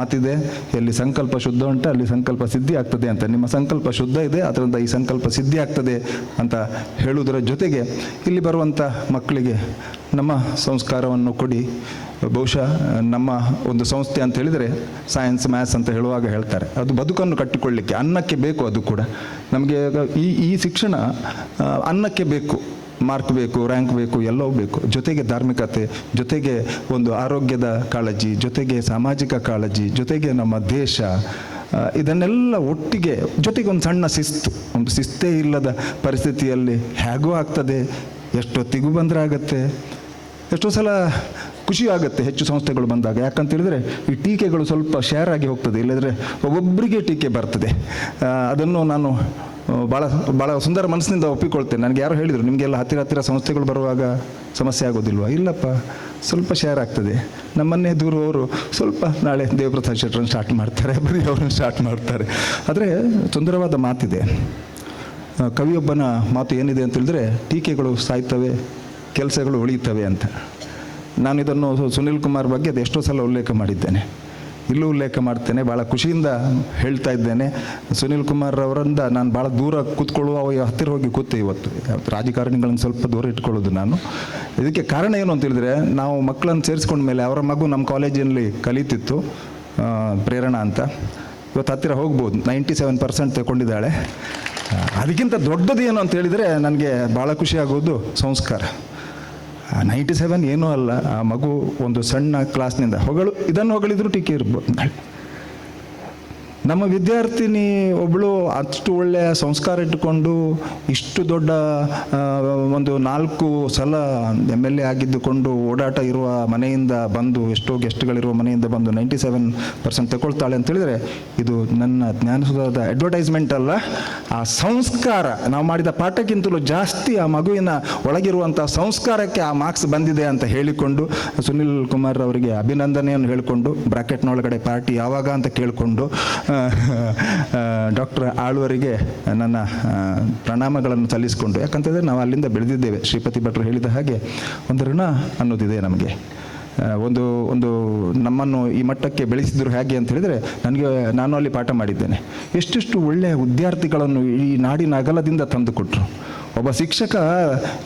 ಮಾತಿದೆ, ಎಲ್ಲಿ ಸಂಕಲ್ಪ ಶುದ್ಧ ಉಂಟು, ಅಲ್ಲಿ ಸಂಕಲ್ಪ ಸಿದ್ಧಿ ಆಗ್ತದೆ ಅಂತ. ನಿಮ್ಮ ಸಂಕಲ್ಪ ಶುದ್ಧ ಇದೆ ಅದರಿಂದ ಈ ಸಂಕಲ್ಪ ಸಿದ್ಧಿ ಆಗ್ತದೆ ಅಂತ ಹೇಳುವುದರ ಜೊತೆಗೆ ಇಲ್ಲಿ ಬರುವಂಥ ಮಕ್ಕಳಿಗೆ ನಮ್ಮ ಸಂಸ್ಕಾರವನ್ನು ಕೊಡಿ. ಬಹುಶಃ ನಮ್ಮ ಒಂದು ಸಂಸ್ಥೆ ಅಂತ ಹೇಳಿದರೆ ಸೈನ್ಸ್ ಮ್ಯಾಥ್ಸ್ ಅಂತ ಹೇಳುವಾಗ ಹೇಳ್ತಾರೆ. ಅದು ಬದುಕನ್ನು ಕಟ್ಟಿಕೊಳ್ಳಿಕ್ಕೆ, ಅನ್ನಕ್ಕೆ ಬೇಕು ಅದು ಕೂಡ. ನಮಗೆ ಈ ಈ ಶಿಕ್ಷಣ ಅನ್ನಕ್ಕೆ ಬೇಕು. ಮಾರ್ಕ್ ಬೇಕು ರ್ಯಾಂಕ್ ಬೇಕು, ಎಲ್ಲವೂ ಬೇಕು. ಜೊತೆಗೆ ಧಾರ್ಮಿಕತೆ, ಜೊತೆಗೆ ಒಂದು ಆರೋಗ್ಯದ ಕಾಳಜಿ, ಜೊತೆಗೆ ಸಾಮಾಜಿಕ ಕಾಳಜಿ, ಜೊತೆಗೆ ನಮ್ಮ ದೇಶ ಇದನ್ನೆಲ್ಲ ಒಟ್ಟಿಗೆ, ಜೊತೆಗೆ ಒಂದು ಸಣ್ಣ ಶಿಸ್ತು, ಒಂದು ಶಿಸ್ತೇ ಇಲ್ಲದ ಪರಿಸ್ಥಿತಿಯಲ್ಲಿ ಹೇಗೂ ಆಗ್ತದೆ, ಎಷ್ಟೊತ್ತಿಗೂ ಬಂದರೆ ಆಗತ್ತೆ, ಎಷ್ಟೋ ಸಲ ಖುಷಿ ಆಗುತ್ತೆ ಹೆಚ್ಚು ಸಂಸ್ಥೆಗಳು ಬಂದಾಗ. ಯಾಕಂತೇಳಿದರೆ, ಈ ಟೀಕೆಗಳು ಸ್ವಲ್ಪ ಶೇರ್ ಆಗಿ ಹೋಗ್ತದೆ, ಇಲ್ಲದ್ರೆ ಒಬ್ಬೊಬ್ಬರಿಗೆ ಟೀಕೆ ಬರ್ತದೆ. ಅದನ್ನು ನಾನು ಭಾಳ ಭಾಳ ಸುಂದರ ಮನಸ್ಸಿನಿಂದ ಒಪ್ಪಿಕೊಳ್ತೇನೆ. ನನಗೆ ಯಾರು ಹೇಳಿದರು, ನಿಮಗೆಲ್ಲ ಹತ್ತಿರ ಹತ್ತಿರ ಸಂಸ್ಥೆಗಳು ಬರುವಾಗ ಸಮಸ್ಯೆ ಆಗೋದಿಲ್ವಾ? ಇಲ್ಲಪ್ಪ, ಸ್ವಲ್ಪ ಶೇರ್ ಆಗ್ತದೆ. ನಮ್ಮನ್ನೇ ದೂರವರು ಸ್ವಲ್ಪ ನಾಳೆ ದೇವಪ್ರಸಾದ್ ಶೆಟ್ಟರನ್ನು ಸ್ಟಾರ್ಟ್ ಮಾಡ್ತಾರೆ, ಬರೀ ಅವರನ್ನು ಸ್ಟಾರ್ಟ್ ಮಾಡ್ತಾರೆ. ಆದರೆ ಸುಂದರವಾದ ಮಾತಿದೆ. ಕವಿಯೊಬ್ಬನ ಮಾತು ಏನಿದೆ ಅಂತ ಹೇಳಿದ್ರೆ, ಟೀಕೆಗಳು ಸಾಯ್ತವೆ, ಕೆಲಸಗಳು ಉಳಿಯುತ್ತವೆ ಅಂತ. ನಾನು ಇದನ್ನು ಸುನಿಲ್ ಕುಮಾರ್ ಬಗ್ಗೆ ಅದು ಎಷ್ಟೋ ಸಲ ಉಲ್ಲೇಖ ಮಾಡಿದ್ದೇನೆ. ಇಲ್ಲೂ ಉಲ್ಲೇಖ ಮಾಡ್ತೇನೆ ಭಾಳ ಖುಷಿಯಿಂದ ಹೇಳ್ತಾ ಇದ್ದೇನೆ. ಸುನಿಲ್ ಕುಮಾರ್ ಅವರಿಂದ ನಾನು ಭಾಳ ದೂರ ಕೂತ್ಕೊಳ್ಳುವ ಹತ್ತಿರ ಹೋಗಿ ಕೂತೆ ಇವತ್ತು. ರಾಜಕಾರಣಿಗಳನ್ನು ಸ್ವಲ್ಪ ದೂರ ಇಟ್ಕೊಳ್ಳೋದು ನಾನು. ಇದಕ್ಕೆ ಕಾರಣ ಏನು ಅಂತ ಹೇಳಿದ್ರೆ, ನಾವು ಮಕ್ಕಳನ್ನು ಸೇರಿಸ್ಕೊಂಡ ಮೇಲೆ ಅವರ ಮಗು ನಮ್ಮ ಕಾಲೇಜಿನಲ್ಲಿ ಕಲಿತಿತ್ತು ಪ್ರೇರಣಾ ಅಂತ. ಇವತ್ತು ಹತ್ತಿರ ಹೋಗ್ಬೋದು, ನೈಂಟಿ ಸೆವೆನ್ ಪರ್ಸೆಂಟ್ ತಗೊಂಡಿದ್ದಾಳೆ. ಅದಕ್ಕಿಂತ ದೊಡ್ಡದು ಏನು ಅಂತ ಹೇಳಿದರೆ, ನನಗೆ ಭಾಳ ಖುಷಿ ಆಗೋದು ಸಂಸ್ಕಾರ. ನೈಂಟಿ ಸೆವೆನ್ ಏನೂ ಅಲ್ಲ. ಆ ಮಗು ಒಂದು ಸಣ್ಣ ಕ್ಲಾಸ್ನಿಂದ ಹೊಗಳು ಇದನ್ನು ಹೊಗಳಿದ್ರು ಟೀಕೆ ಇರ್ಬೋದು. ನಮ್ಮ ವಿದ್ಯಾರ್ಥಿನಿ ಒಬ್ಬಳು ಅಷ್ಟು ಒಳ್ಳೆಯ ಸಂಸ್ಕಾರ ಇಟ್ಟುಕೊಂಡು ಇಷ್ಟು ದೊಡ್ಡ ಒಂದು ನಾಲ್ಕು ಸಲ ಎಂ ಎಲ್ ಎ ಆಗಿದ್ದುಕೊಂಡು ಓಡಾಟ ಇರುವ ಮನೆಯಿಂದ ಬಂದು, ಎಷ್ಟೋ ಗೆಸ್ಟ್ಗಳಿರುವ ಮನೆಯಿಂದ ಬಂದು ನೈಂಟಿ ಸೆವೆನ್ ಪರ್ಸೆಂಟ್ ತಗೊಳ್ತಾಳೆ ಅಂತ ಹೇಳಿದರೆ ಇದು ನನ್ನ ಜ್ಞಾನಸುಧಾದ ಅಡ್ವರ್ಟೈಸ್ಮೆಂಟ್ ಅಲ್ಲ. ಆ ಸಂಸ್ಕಾರ, ನಾವು ಮಾಡಿದ ಪಾಠಕ್ಕಿಂತಲೂ ಜಾಸ್ತಿ ಆ ಮಗುವಿನ ಒಳಗಿರುವಂಥ ಸಂಸ್ಕಾರಕ್ಕೆ ಆ ಮಾರ್ಕ್ಸ್ ಬಂದಿದೆ ಅಂತ ಹೇಳಿಕೊಂಡು ಸುನಿಲ್ ಕುಮಾರ್ ಅವರಿಗೆ ಅಭಿನಂದನೆಯನ್ನು ಹೇಳಿಕೊಂಡು, ಬ್ರಾಕೆಟ್ನೊಳಗಡೆ ಪಾರ್ಟಿ ಯಾವಾಗ ಅಂತ ಕೇಳಿಕೊಂಡು ಡಾಕ್ಟರ್ ಆಳ್ವರಿಗೆ ನನ್ನ ಪ್ರಣಾಮಗಳನ್ನು ಸಲ್ಲಿಸಿಕೊಂಡು, ಯಾಕಂತಂದರೆ ನಾವು ಅಲ್ಲಿಂದ ಬೆಳೆದಿದ್ದೇವೆ. ಶ್ರೀಪತಿ ಭಟ್ರು ಹೇಳಿದ ಹಾಗೆ ಒಂದು ಋಣ ಅನ್ನೋದಿದೆ ನಮಗೆ. ಒಂದು ಒಂದು ನಮ್ಮನ್ನು ಈ ಮಟ್ಟಕ್ಕೆ ಬೆಳೆಸಿದ್ರು ಹೇಗೆ ಅಂತ ಹೇಳಿದರೆ, ನನಗೆ, ನಾನು ಅಲ್ಲಿ ಪಾಠ ಮಾಡಿದ್ದೇನೆ. ಎಷ್ಟೆಷ್ಟು ಒಳ್ಳೆಯ ವಿದ್ಯಾರ್ಥಿಗಳನ್ನು ಈ ನಾಡಿನ ಅಗಲದಿಂದ ತಂದುಕೊಟ್ರು. ಒಬ್ಬ ಶಿಕ್ಷಕ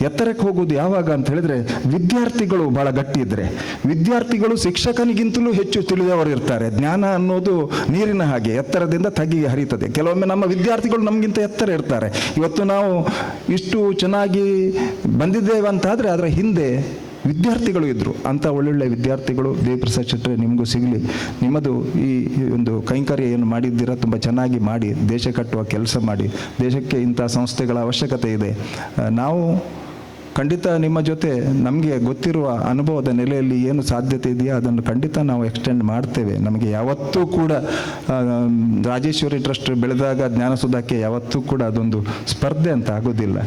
ಎತ್ತರಕ್ಕೆ ಹೋಗೋದು ಯಾವಾಗ ಅಂತ ಹೇಳಿದ್ರೆ ವಿದ್ಯಾರ್ಥಿಗಳು ಬಹಳ ಗಟ್ಟಿ ಇದ್ದರೆ ವಿದ್ಯಾರ್ಥಿಗಳು ಶಿಕ್ಷಕನಿಗಿಂತಲೂ ಹೆಚ್ಚು ತಿಳಿದವರು ಇರ್ತಾರೆ. ಜ್ಞಾನ ಅನ್ನೋದು ನೀರಿನ ಹಾಗೆ, ಎತ್ತರದಿಂದ ತಗ್ಗಿಗೆ ಹರಿಯುತ್ತದೆ. ಕೆಲವೊಮ್ಮೆ ನಮ್ಮ ವಿದ್ಯಾರ್ಥಿಗಳು ನಮಗಿಂತ ಎತ್ತರ ಇರ್ತಾರೆ. ಇವತ್ತು ನಾವು ಇಷ್ಟು ಚೆನ್ನಾಗಿ ಬಂದಿದ್ದೇವೆ ಅಂತಾದರೆ ಅದರ ಹಿಂದೆ ವಿದ್ಯಾರ್ಥಿಗಳು ಇದ್ದರು ಅಂಥ ಒಳ್ಳೊಳ್ಳೆ ವಿದ್ಯಾರ್ಥಿಗಳು ದೇವಪ್ರಸಾದ್ ಶೆಟ್ಟರೆ ನಿಮಗೂ ಸಿಗಲಿ. ನಿಮ್ಮದು ಈ ಒಂದು ಕೈಂಕರ್ಯ ಏನು ಮಾಡಿದ್ದೀರಾ? ತುಂಬ ಚೆನ್ನಾಗಿ ಮಾಡಿ, ದೇಶ ಕಟ್ಟುವ ಕೆಲಸ ಮಾಡಿ, ದೇಶಕ್ಕೆ ಇಂಥ ಸಂಸ್ಥೆಗಳ ಅವಶ್ಯಕತೆ ಇದೆ. ನಾವು ಖಂಡಿತ ನಿಮ್ಮ ಜೊತೆ ನಮಗೆ ಗೊತ್ತಿರುವ ಅನುಭವದ ನೆಲೆಯಲ್ಲಿ ಏನು ಸಾಧ್ಯತೆ ಇದೆಯೋ ಅದನ್ನು ಖಂಡಿತ ನಾವು ಎಕ್ಸ್ಟೆಂಡ್ ಮಾಡ್ತೇವೆ. ನಮಗೆ ಯಾವತ್ತೂ ಕೂಡ ರಾಜೇಶ್ವರಿ ಟ್ರಸ್ಟ್ ಬೆಳೆದಾಗ ಜ್ಞಾನಸುಧಾಕ್ಕೆ ಯಾವತ್ತೂ ಕೂಡ ಅದೊಂದು ಸ್ಪರ್ಧೆ ಅಂತ ಆಗೋದಿಲ್ಲ.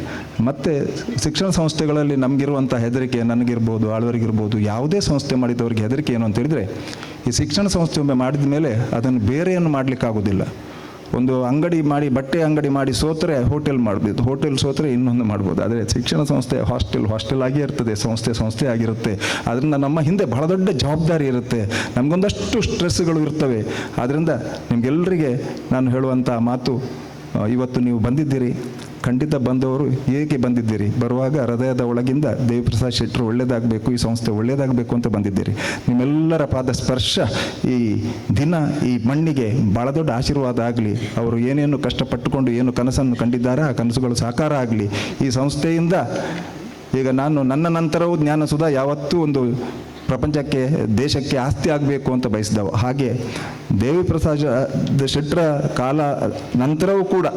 ಮತ್ತು ಶಿಕ್ಷಣ ಸಂಸ್ಥೆಗಳಲ್ಲಿ ನಮಗಿರುವಂಥ ಹೆದರಿಕೆ ನನಗಿರ್ಬೋದು, ಆಳ್ವರಿಗಿರ್ಬೋದು, ಯಾವುದೇ ಸಂಸ್ಥೆ ಮಾಡಿದವ್ರಿಗೆ ಹೆದರಿಕೆ ಏನು ಅಂತ ಹೇಳಿದರೆ, ಈ ಶಿಕ್ಷಣ ಸಂಸ್ಥೆ ಒಮ್ಮೆ ಮಾಡಿದ ಮೇಲೆ ಅದನ್ನು ಬೇರೆಯನ್ನು ಮಾಡಲಿಕ್ಕಾಗೋದಿಲ್ಲ. ಒಂದು ಅಂಗಡಿ ಮಾಡಿ, ಬಟ್ಟೆ ಅಂಗಡಿ ಮಾಡಿ ಸೋತರೆ ಹೋಟೆಲ್ ಮಾಡಬೇಕು ಹೋಟೆಲ್ ಸೋತರೆ ಇನ್ನೊಂದು ಮಾಡ್ಬೋದು. ಆದರೆ ಶಿಕ್ಷಣ ಸಂಸ್ಥೆ ಹಾಸ್ಟೆಲ್ ಹಾಸ್ಟೆಲ್ ಆಗೇ ಇರ್ತದೆ. ಸಂಸ್ಥೆ ಸಂಸ್ಥೆ ಆಗಿರುತ್ತೆ. ಅದರಿಂದ ನಮ್ಮ ಹಿಂದೆ ಬಹಳ ದೊಡ್ಡ ಜವಾಬ್ದಾರಿ ಇರುತ್ತೆ. ನಮಗೊಂದಷ್ಟು ಸ್ಟ್ರೆಸ್ಗಳು ಇರ್ತವೆ. ಆದ್ದರಿಂದ ನಿಮಗೆಲ್ಲರಿಗೆ ನಾನು ಹೇಳುವಂಥ ಮಾತು ಇವತ್ತು ನೀವು ಬಂದಿದ್ದೀರಿ. ಖಂಡಿತ ಬಂದವರು ಏಕೆ ಬಂದಿದ್ದೀರಿ? ಬರುವಾಗ ಹೃದಯದ ಒಳಗಿಂದ ದೇವಿಪ್ರಸಾದ್ ಶೆಟ್ಟರು ಒಳ್ಳೆಯದಾಗಬೇಕು ಈ ಸಂಸ್ಥೆ ಒಳ್ಳೆಯದಾಗಬೇಕು ಅಂತ ಬಂದಿದ್ದೀರಿ. ನಿಮ್ಮೆಲ್ಲರ ಪಾದ ಸ್ಪರ್ಶ ಈ ದಿನ ಈ ಮಣ್ಣಿಗೆ ಭಾಳ ದೊಡ್ಡ ಆಶೀರ್ವಾದ ಆಗಲಿ. ಅವರು ಏನೇನು ಕಷ್ಟಪಟ್ಟುಕೊಂಡು ಏನು ಕನಸನ್ನು ಕಂಡಿದ್ದಾರೆ ಆ ಕನಸುಗಳು ಸಾಕಾರ ಆಗಲಿ. ಈ ಸಂಸ್ಥೆಯಿಂದ ಈಗ ನಾನು ನನ್ನ ನಂತರವೂ ಜ್ಞಾನ ಸುಧಾ ಯಾವತ್ತೂ ಒಂದು ಪ್ರಪಂಚಕ್ಕೆ, ದೇಶಕ್ಕೆ ಆಸ್ತಿ ಆಗಬೇಕು ಅಂತ ಬಯಸಿದವು. ಹಾಗೆ ದೇವಿ ಪ್ರಸಾದ್ ಶೆಟ್ಟರ ಕಾಲ ನಂತರವೂ ಕೂಡ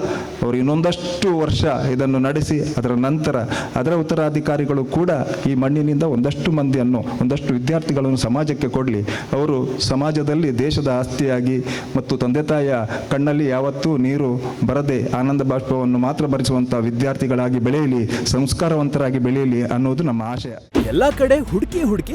ಅವರು ಇನ್ನೊಂದಷ್ಟು ವರ್ಷ ಇದನ್ನು ನಡೆಸಿ, ಅದರ ನಂತರ ಅದರ ಉತ್ತರಾಧಿಕಾರಿಗಳು ಕೂಡ ಈ ಮಣ್ಣಿನಿಂದ ಒಂದಷ್ಟು ಮಂದಿಯನ್ನು, ಒಂದಷ್ಟು ವಿದ್ಯಾರ್ಥಿಗಳನ್ನು ಸಮಾಜಕ್ಕೆ ಕೊಡಲಿ. ಅವರು ಸಮಾಜದಲ್ಲಿ ದೇಶದ ಆಸ್ತಿಯಾಗಿ ಮತ್ತು ತಂದೆ ತಾಯಿಯ ಕಣ್ಣಲ್ಲಿ ಯಾವತ್ತೂ ನೀರು ಬರದೆ ಆನಂದ ಬಾಷ್ಪವನ್ನು ಮಾತ್ರ ಭರಿಸುವಂಥ ವಿದ್ಯಾರ್ಥಿಗಳಾಗಿ ಬೆಳೆಯಲಿ, ಸಂಸ್ಕಾರವಂತರಾಗಿ ಬೆಳೆಯಲಿ ಅನ್ನೋದು ನಮ್ಮ ಆಶಯ. ಎಲ್ಲ ಕಡೆ ಹುಡುಕಿ ಹುಡುಕಿ